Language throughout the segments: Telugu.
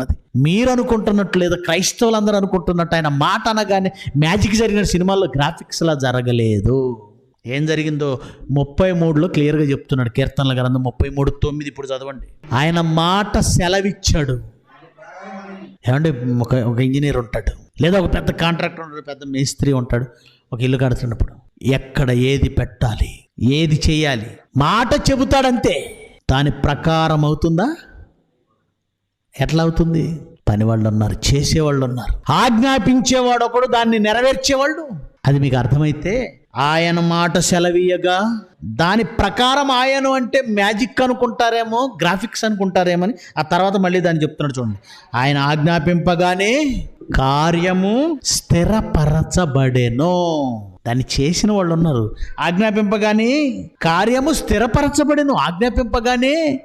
అది. మీరు అనుకుంటున్నట్టు లేదా క్రైస్తవులందరూ అనుకుంటున్నట్టు ఆయన మాట అనగానే మ్యాజిక్ జరిగిన సినిమాల్లో గ్రాఫిక్స్లా జరగలేదు. ఏం జరిగిందో ముప్పై మూడులో క్లియర్గా చెప్తున్నాడు కీర్తనల గ్రంథం ముప్పై మూడు తొమ్మిది ఇప్పుడు చదవండి. ఆయన మాట సెలవిచ్చాడు. ఏమంటే ఒక ఒక ఇంజనీర్ ఉంటాడు లేదా ఒక పెద్ద కాంట్రాక్టర్ ఉంటాడు పెద్ద మేస్త్రి ఉంటాడు ఒక ఇల్లు కడుతున్నప్పుడు ఎక్కడ ఏది పెట్టాలి ఏది చేయాలి మాట చెబుతాడంతే. దాని ప్రకారం అవుతుందా? ఎట్లా అవుతుంది పని వాళ్ళు ఉన్నారు చేసేవాళ్ళు ఉన్నారు ఆజ్ఞాపించేవాడు ఒకడు దాన్ని నెరవేర్చేవాళ్ళు. అది మీకు అర్థమైతే ఆయన మాట సెలవీయగా దాని ప్రకారం ఆయన అంటే మ్యాజిక్ అనుకుంటారేమో గ్రాఫిక్స్ అనుకుంటారేమని ఆ తర్వాత మళ్ళీ దాన్ని చెప్తున్నాడు చూడండి. ఆయన ఆజ్ఞాపింపగానే కార్యము స్థిరపరచబడేనో. దాన్ని చేసిన వాళ్ళు ఉన్నారు ఆజ్ఞాపింపగానే కార్యము స్థిరపరచబడేను. ఆజ్ఞాపింపగానే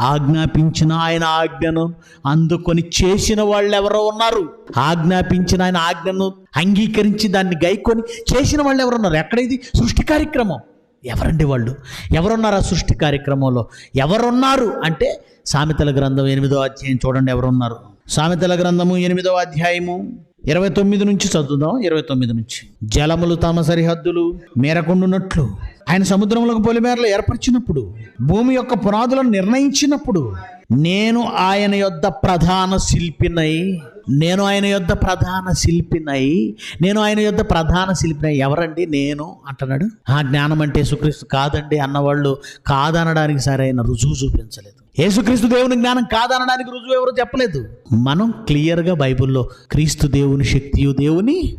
ఆజ్ఞాపించిన ఆయన ఆజ్ఞను అందుకొని చేసిన వాళ్ళు ఎవరో ఉన్నారు. ఆజ్ఞాపించిన ఆయన ఆజ్ఞను అంగీకరించి దాన్ని గైకొని చేసిన వాళ్ళు ఎవరు ఉన్నారు. ఎక్కడ ఇది? సృష్టి కార్యక్రమం. ఎవరండి వాళ్ళు? ఎవరున్నారు ఆ సృష్టి కార్యక్రమంలో? ఎవరున్నారు అంటే సామెతల గ్రంథం ఎనిమిదో అధ్యాయం చూడండి ఎవరున్నారు? సామెతల గ్రంథము ఎనిమిదో అధ్యాయము ఇరవై తొమ్మిది నుంచి చదువుదాం. ఇరవై తొమ్మిది నుంచి. జలములు తమ సరిహద్దులు మేరకుండునట్లు. ఆయన సముద్రములకు పొలిమేరలు ఏర్పరిచినప్పుడు భూమి యొక్క పునాదులను నిర్ణయించినప్పుడు నేను ఆయన యొద్ద ప్రధాన శిల్పినై నేను ఆయన యొద్ద ప్రధాన శిల్పినై నేను ఆయన యొద్ద ప్రధాన శిల్పినై. ఎవరండి? నేను అంటున్నాడు. ఆ జ్ఞానం అంటే సుక్రీస్తు కాదండి అన్నవాళ్ళు. కాదనడానికి సరైన రుజువు చూపించలేదు. యేసుక్రీస్తు దేవుని జ్ఞానం కాదనడానికి రుజువు ఎవరు చెప్పలేదు. మనం క్లియర్గా బైబిల్లో క్రీస్తు దేవుని శక్తియు దేవుని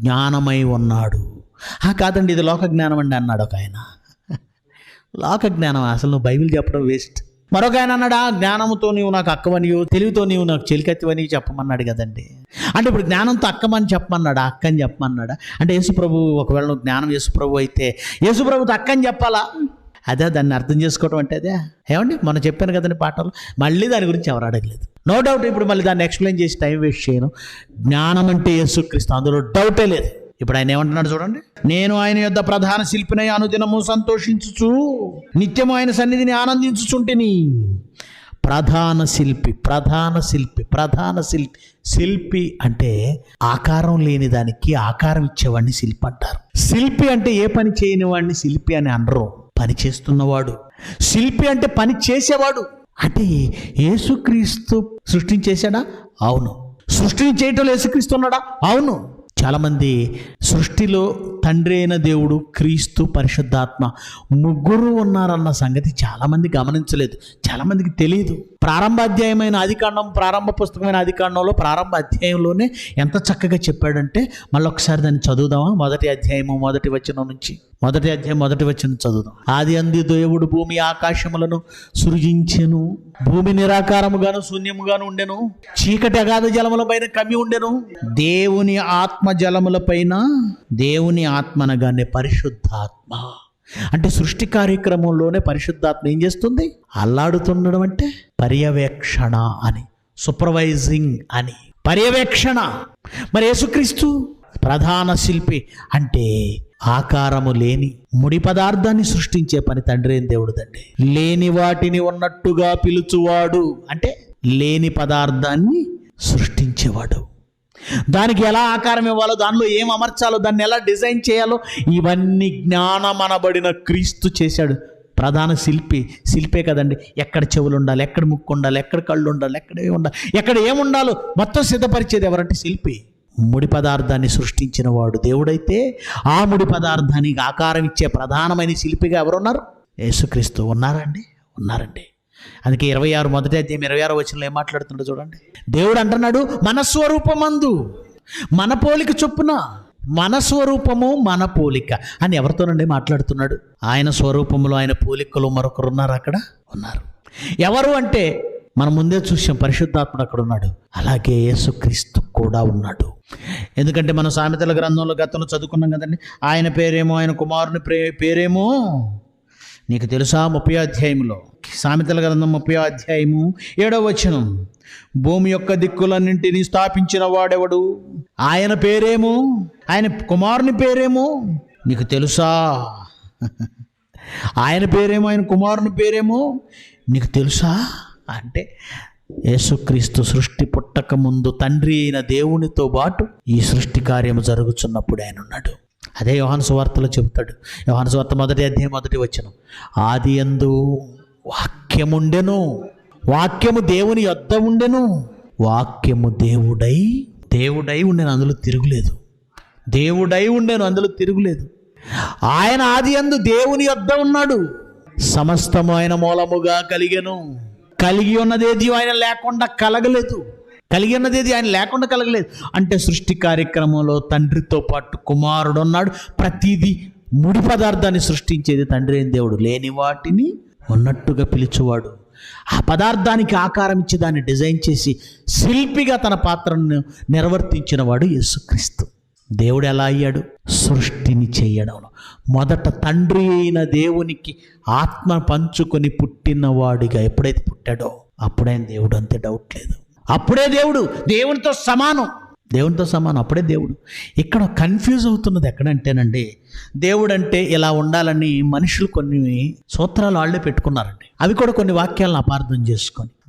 జ్ఞానమై ఉన్నాడు. ఆ కాదండి ఇది లోక జ్ఞానం అండి అన్నాడు ఒక ఆయన. లోక జ్ఞానం అసలు నువ్వు బైబిల్ చెప్పడం వేస్ట్. మరొక ఆయన అన్నాడు ఆ జ్ఞానంతో నీవు నాకు అక్కవనియో తెలివితో నీవు నాకు చెలికత్తివని చెప్పమన్నాడు కదండి. అంటే ఇప్పుడు జ్ఞానంతో అక్కమని చెప్పమన్నాడా అక్కని చెప్పమన్నాడా? అంటే యేసుప్రభు ఒకవేళ నువ్వు జ్ఞానం యేసుప్రభు అయితే యేసుప్రభుతో అక్కని చెప్పాలా? అదే దాన్ని అర్థం చేసుకోవడం అంటే అదే. ఏమండి? మనం చెప్పాను కదండి పాఠాలు. మళ్ళీ దాని గురించి ఎవరు అడగలేదు. నో డౌట్ ఇప్పుడు మళ్ళీ దాన్ని ఎక్స్ప్లెయిన్ చేసి టైం వేస్ట్ చేయను. జ్ఞానం అంటే యేసుక్రీస్తు. అందులో డౌటే లేదు. ఇప్పుడు ఆయన ఏమంటున్నాడు చూడండి. నేను ఆయన యొక్క ప్రధాన శిల్పినై అనుదినము సంతోషించుచు నిత్యము ఆయన సన్నిధిని ఆనందించుచుంటిని. ప్రధాన శిల్పి ప్రధాన శిల్పి ప్రధాన శిల్పి. శిల్పి అంటే ఆకారం లేని దానికి ఆకారం ఇచ్చేవాడిని శిల్పి అంటారు. శిల్పి అంటే ఏ పని చేయని వాడిని శిల్పి అని అనరు. పని చేస్తున్నవాడు. శిల్పి అంటే పని చేసేవాడు. అంటే యేసుక్రీస్తు సృష్టించేశాడా అవును. సృష్టిని చేయటంలో యేసుక్రీస్తు ఉన్నాడా? అవును. చాలామంది సృష్టిలో తండ్రి అయిన దేవుడు క్రీస్తు పరిశుద్ధాత్మ. ముగ్గురు ఉన్నారన్న సంగతి చాలామంది గమనించలేదు. చాలామందికి తెలియదు ప్రారంభ అధ్యాయమైన అధికాండం ప్రారంభ పుస్తకమైన అధికాండంలో ప్రారంభ అధ్యాయంలోనే ఎంత చక్కగా చెప్పాడంటే మళ్ళీ ఒకసారి దాన్ని చదువుదామా? మొదటి అధ్యాయము మొదటి వచనం నుంచి. మొదటి అధ్యాయం మొదటి వచ్చిన చదువుదాం. ఆది అంది దేవుడు భూమి ఆకాశములను సృజించెను భూమి నిరాకారముగాను శూన్యముగాను ఉండెను చీకటి అగాధ జలముల పైన కమ్మి ఉండెను. దేవుని ఆత్మ జలముల పైన దేవుని ఆత్మనగానే పరిశుద్ధాత్మ. అంటే సృష్టి కార్యక్రమంలోనే పరిశుద్ధాత్మ ఏం చేస్తుంది? అల్లాడుతుండడం అంటే పర్యవేక్షణ అని సూపర్వైజింగ్ అని. పర్యవేక్షణ. మరి యేసుక్రీస్తు ప్రధాన శిల్పి అంటే ఆకారము లేని ముడి పదార్థాన్ని సృష్టించే పని తండ్రి దేవుడు తండ్రి లేని వాటిని ఉన్నట్టుగా పిలుచువాడు అంటే లేని పదార్థాన్ని సృష్టించేవాడు. దానికి ఎలా ఆకారం ఇవ్వాలో దానిలో ఏం అమర్చాలో దాన్ని ఎలా డిజైన్ చేయాలో ఇవన్నీ జ్ఞానమనబడిన క్రీస్తు చేశాడు. ప్రధాన శిల్పి శిల్పే కదండి. ఎక్కడ చెవులు ఉండాలి ఎక్కడ ముక్కు ఉండాలి ఎక్కడ కళ్ళు ఉండాలి ఎక్కడ ఏముండాలి ఉండాలి ఎక్కడ ఏముండాలో మొత్తం సిద్ధపరిచేది ఎవరంటే శిల్పి. ముడి పదార్థాన్ని సృష్టించిన వాడు దేవుడైతే ఆ ముడి పదార్థానికి ఆకారం ఇచ్చే ప్రధానమైన శిల్పిగా ఎవరున్నారు? యేసుక్రీస్తు. ఉన్నారండి ఉన్నారండి. అందుకే ఇరవై ఆరు మొదటి అధ్యాయం ఇరవై ఆరు వచ్చిన ఏం మాట్లాడుతున్నాడు చూడండి. దేవుడు అంటున్నాడు మన స్వరూపమందు మన పోలిక చొప్పున మన స్వరూపము మన పోలిక అని ఎవరితోనండి మాట్లాడుతున్నాడు? ఆయన స్వరూపములో ఆయన పోలికలు మరొకరు ఉన్నారు అక్కడ? ఉన్నారు. ఎవరు అంటే మనం ముందే చూసాం పరిశుద్ధాత్ముడు అక్కడ ఉన్నాడు. అలాగే యేసుక్రీస్తు. కూడా ఉన్నాడు. ఎందుకంటే మనం సామెతల గ్రంథంలో గతంలో చదువుకున్నాం కదండి ఆయన పేరేమో ఆయన కుమారుని పేరేమో నీకు తెలుసా? ముప్పై అధ్యాయంలో సామెతల గ్రంథం ముప్పై అధ్యాయము ఏడవ వచనం. భూమి యొక్క దిక్కులన్నింటినీ స్థాపించిన వాడెవడు? ఆయన పేరేమో ఆయన కుమారుని పేరేమో నీకు తెలుసా? ఆయన పేరేమో ఆయన కుమారుని పేరేమో నీకు తెలుసా? అంటే యేసుక్రీస్తు సృష్టి పుట్టక ముందు తండ్రి అయిన దేవునితో పాటు ఈ సృష్టి కార్యము జరుగుతున్నప్పుడు ఆయన ఉన్నాడు. అదే యోహాను సువార్తలో చెబుతాడు. యోహాను సువార్త మొదటి అధ్యాయం మొదటి వచ్చను ఆది ఎందు వాక్యముండెను వాక్యము దేవుని యొద్ద ఉండెను వాక్యము దేవుడై దేవుడై ఉండెను అందులో తిరుగులేదు. దేవుడై ఉండెను అందులో తిరుగులేదు. ఆయన ఆది అందు దేవుని యొద్ద ఉన్నాడు. సమస్తము ఆయన మూలముగా కలిగెను. కలిగి ఉన్నదేది ఆయన లేకుండా కలగలేదు. కలిగి ఉన్నదేది ఆయన లేకుండా కలగలేదు. అంటే సృష్టి కార్యక్రమంలో తండ్రితో పాటు కుమారుడు ఉన్నాడు. ప్రతిదీ ముడి పదార్థాన్ని సృష్టించేది తండ్రి అయిన దేవుడు. లేని వాటిని ఉన్నట్టుగా పిలిచేవాడు. ఆ పదార్థానికి ఆకారం ఇచ్చి దాన్ని డిజైన్ చేసి శిల్పిగా తన పాత్రను నిర్వర్తించిన వాడు యేసుక్రీస్తు. దేవుడు ఎలా అయ్యాడు? సృష్టిని చేయడంలో. మొదట తండ్రి అయిన దేవునికి ఆత్మ పంచుకొని పుట్టినవాడిగా ఎప్పుడైతే పుట్టాడో అప్పుడే దేవుడు అంతే డౌట్ లేదు. అప్పుడే దేవుడు దేవునితో సమానం. దేవునితో సమానం అప్పుడే దేవుడు. ఇక్కడ కన్ఫ్యూజ్ అవుతున్నది ఎక్కడంటేనండి దేవుడు అంటే ఇలా ఉండాలని మనుషులు కొన్ని సూత్రాలు వాళ్ళే పెట్టుకున్నారండి. అవి కూడా కొన్ని వాక్యాలను అపార్థం చేసుకొని.